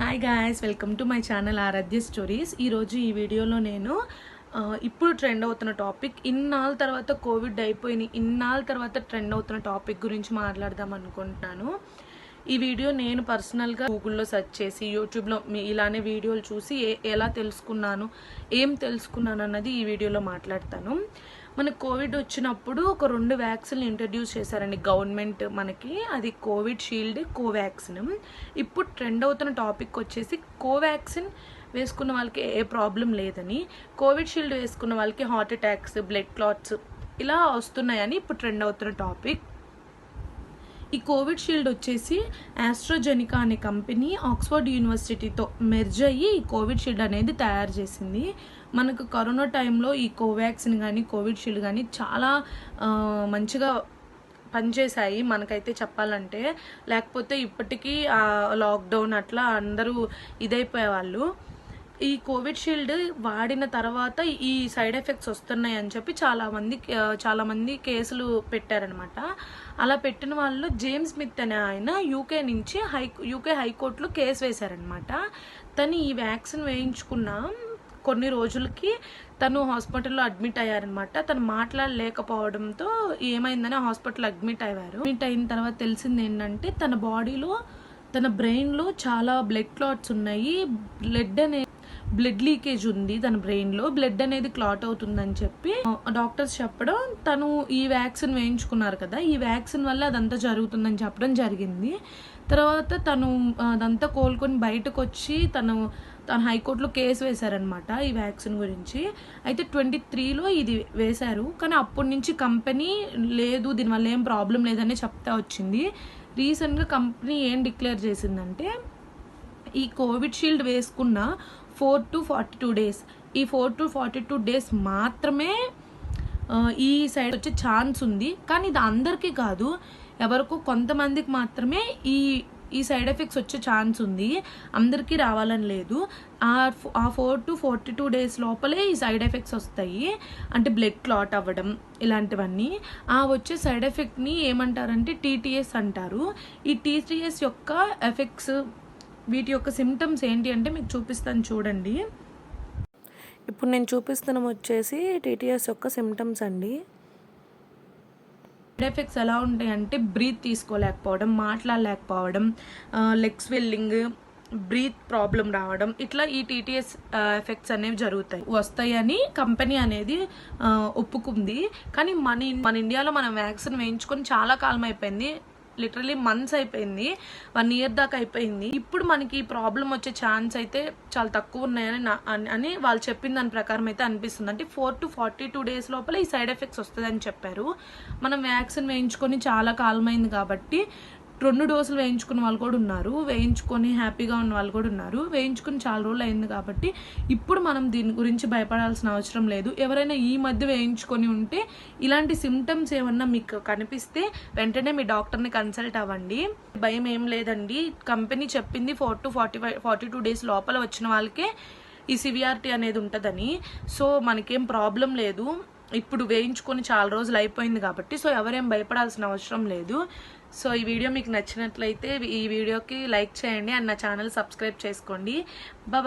Hi guys welcome to my channel Aaradhya stories ఈరోజు ఈ వీడియోలో నేను ఇప్పుడు ట్రెండ్ అవుతున్న టాపిక్ ఇన్నాళ్ళ తర్వాత కోవిడ్ అయిపోయిన ఇన్నాళ్ళ తర్వాత ట్రెండ్ అవుతున్న టాపిక్ గురించి మాట్లాడదాం అనుకుంటున్నాను. ఈ వీడియో నేను పర్సనల్గా గూగుల్లో సెర్చ్ చేసి యూట్యూబ్లో మీ ఇలానే వీడియోలు చూసి ఎలా తెలుసుకున్నాను ఏం తెలుసుకున్నాను అన్నది ఈ వీడియోలో మాట్లాడతాను. మన కోవిడ్ వచ్చినప్పుడు ఒక రెండు వ్యాక్సిన్లు ఇంట్రడ్యూస్ చేశారండి. గవర్నమెంట్ మనకి అది కోవిడ్ షీల్డ్ కోవాక్సిన్. ఇప్పుడు ట్రెండ్ అవుతున్న టాపిక్ వచ్చేసి కోవాక్సిన్ వేసుకున్న వాళ్ళకి ఏ ప్రాబ్లం లేదని కోవిడ్ షీల్డ్ వేసుకున్న వాళ్ళకి హార్ట్ అటాక్స్ బ్లడ్ క్లాట్స్ ఇలా వస్తున్నాయని ఇప్పుడు ట్రెండ్ అవుతున్న టాపిక్ ఈ కోవిడ్ షీల్డ్ వచ్చేసి ఆస్ట్రోజెనికా అనే కంపెనీ ఆక్స్ఫర్డ్ యూనివర్సిటీతో మెర్జ్ అయ్యి ఈ కోవిడ్ షీల్డ్ అనేది తయారు చేసింది. మనకు కరోనా టైంలో ఈ కోవాక్సిన్ కానీ కోవిడ్ షీల్డ్ కానీ చాలా మంచిగా పనిచేశాయి మనకైతే చెప్పాలంటే. లేకపోతే ఇప్పటికీ లాక్డౌన్ అట్లా అందరూ ఇదైపోయేవాళ్ళు. ఈ కోవిడ్ షీల్డ్ వాడిన తర్వాత ఈ సైడ్ ఎఫెక్ట్స్ వస్తున్నాయి అని చెప్పి చాలా మంది కేసులు పెట్టారనమాట. అలా పెట్టిన వాళ్ళు జేమ్స్ స్మిత్ అనే ఆయన యూకే నుంచి హై యూకే హైకోర్టులో కేసు వేశారనమాట. తను ఈ వ్యాక్సిన్ వేయించుకున్న కొన్ని రోజులకి తను హాస్పిటల్లో అడ్మిట్ అయ్యారనమాట. తను మాట్లాడలేకపోవడంతో ఏమైందని హాస్పిటల్ అడ్మిట్ అయ్యారు. అడ్మిట్ అయిన తర్వాత తెలిసింది ఏంటంటే తన బాడీలో తన బ్రెయిన్లో చాలా బ్లడ్ క్లాట్స్ ఉన్నాయి. బ్లడ్ అనే బ్లడ్ లీకేజ్ ఉంది తన బ్రెయిన్లో బ్లడ్ అనేది క్లాట్ అవుతుందని చెప్పి డాక్టర్స్ చెప్పడం తను ఈ వ్యాక్సిన్ వేయించుకున్నారు కదా ఈ వ్యాక్సిన్ వల్ల అదంతా జరుగుతుందని చెప్పడం జరిగింది. తర్వాత తను అదంతా కోలుకొని బయటకు వచ్చి తను తను హైకోర్టులో కేసు వేశారనమాట ఈ వ్యాక్సిన్ గురించి. అయితే ట్వంటీ త్రీలో ఇది వేశారు. కానీ అప్పటి నుంచి కంపెనీ లేదు దీనివల్ల ఏం ప్రాబ్లం లేదనే చెప్తా వచ్చింది. రీసెంట్గా కంపెనీ ఏం డిక్లేర్ చేసిందంటే ఈ కోవిడ్ షీల్డ్ వేసుకున్న four to forty two days. ఈ four to forty two days మాత్రమే ఈ సైడ్ వచ్చే ఛాన్స్ ఉంది. కానీ ఇది అందరికీ కాదు. ఎవరికో కొంతమందికి మాత్రమే ఈ ఈ సైడ్ ఎఫెక్ట్స్ వచ్చే ఛాన్స్ ఉంది. అందరికీ రావాలని లేదు. ఆ ఆ four to forty two days లోపలే ఈ సైడ్ ఎఫెక్ట్స్ వస్తాయి. అంటే బ్లడ్ క్లాట్ అవ్వడం ఇలాంటివన్నీ. ఆ వచ్చే సైడ్ ఎఫెక్ట్ని ఏమంటారంటే టీటీఎస్ అంటారు. ఈ టీటీఎస్ యొక్క ఎఫెక్ట్స్ వీటి యొక్క సిమ్టమ్స్ ఏంటి అంటే మీకు చూపిస్తాను చూడండి. ఇప్పుడు నేను చూపిస్తున్న వచ్చేసి టీటీఎస్ యొక్క సిమ్టమ్స్ అండి. సైడ్ ఎఫెక్ట్స్ ఎలా ఉంటాయి అంటే బ్రీత్ తీసుకోలేకపోవడం మాట్లాడలేకపోవడం లెగ్ స్వెల్లింగ్ బ్రీత్ ప్రాబ్లం రావడం ఇట్లా ఈ టీటీఎస్ ఎఫెక్ట్స్ అనేవి జరుగుతాయి. వస్తాయని కంపెనీ అనేది ఒప్పుకుంది. కానీ మన మన ఇండియాలో మనం వ్యాక్సిన్ వేయించుకొని చాలా కాలం అయిపోయింది. లిటరలీ మంత్స్ అయిపోయింది. వన్ ఇయర్ దాకా అయిపోయింది. ఇప్పుడు మనకి ఈ ప్రాబ్లం వచ్చే ఛాన్స్ అయితే చాలా తక్కువ ఉన్నాయని నా- అని- అని వాళ్ళు చెప్పిన దాని ప్రకారం అయితే అనిపిస్తుంది. అంటే four to forty two days లోపల ఈ సైడ్ ఎఫెక్ట్స్ వస్తుందని చెప్పారు. మనం వ్యాక్సిన్ వేయించుకొని చాలా కాలమైంది కాబట్టి రెండు డోసులు వేయించుకున్న వాళ్ళు కూడా ఉన్నారు. వేయించుకొని హ్యాపీగా ఉన్న వాళ్ళు కూడా ఉన్నారు. వేయించుకుని చాలా రోజులు అయింది కాబట్టి ఇప్పుడు మనం దీని గురించి భయపడాల్సిన అవసరం లేదు. ఎవరైనా ఈ మధ్య వేయించుకొని ఉంటే ఇలాంటి సిమ్టమ్స్ ఏమన్నా మీకు కనిపిస్తే వెంటనే మీ డాక్టర్ని కన్సల్ట్ అవ్వండి. భయం ఏం లేదండి. కంపెనీ చెప్పింది four to forty five forty two days లోపల వచ్చిన వాళ్ళకే ఈ సివిఆర్టీ అనేది ఉంటుందని. సో మనకేం ప్రాబ్లం లేదు. ఇప్పుడు వేయించుకొని చాలా రోజులు అయిపోయింది కాబట్టి సో ఎవరేం భయపడాల్సిన అవసరం లేదు. సో ఈ వీడియో మీకు నచ్చినట్లయితే ఈ వీడియోకి లైక్ చేయండి అండ్ నా ఛానల్ సబ్స్క్రైబ్ చేసుకోండి. బాయ్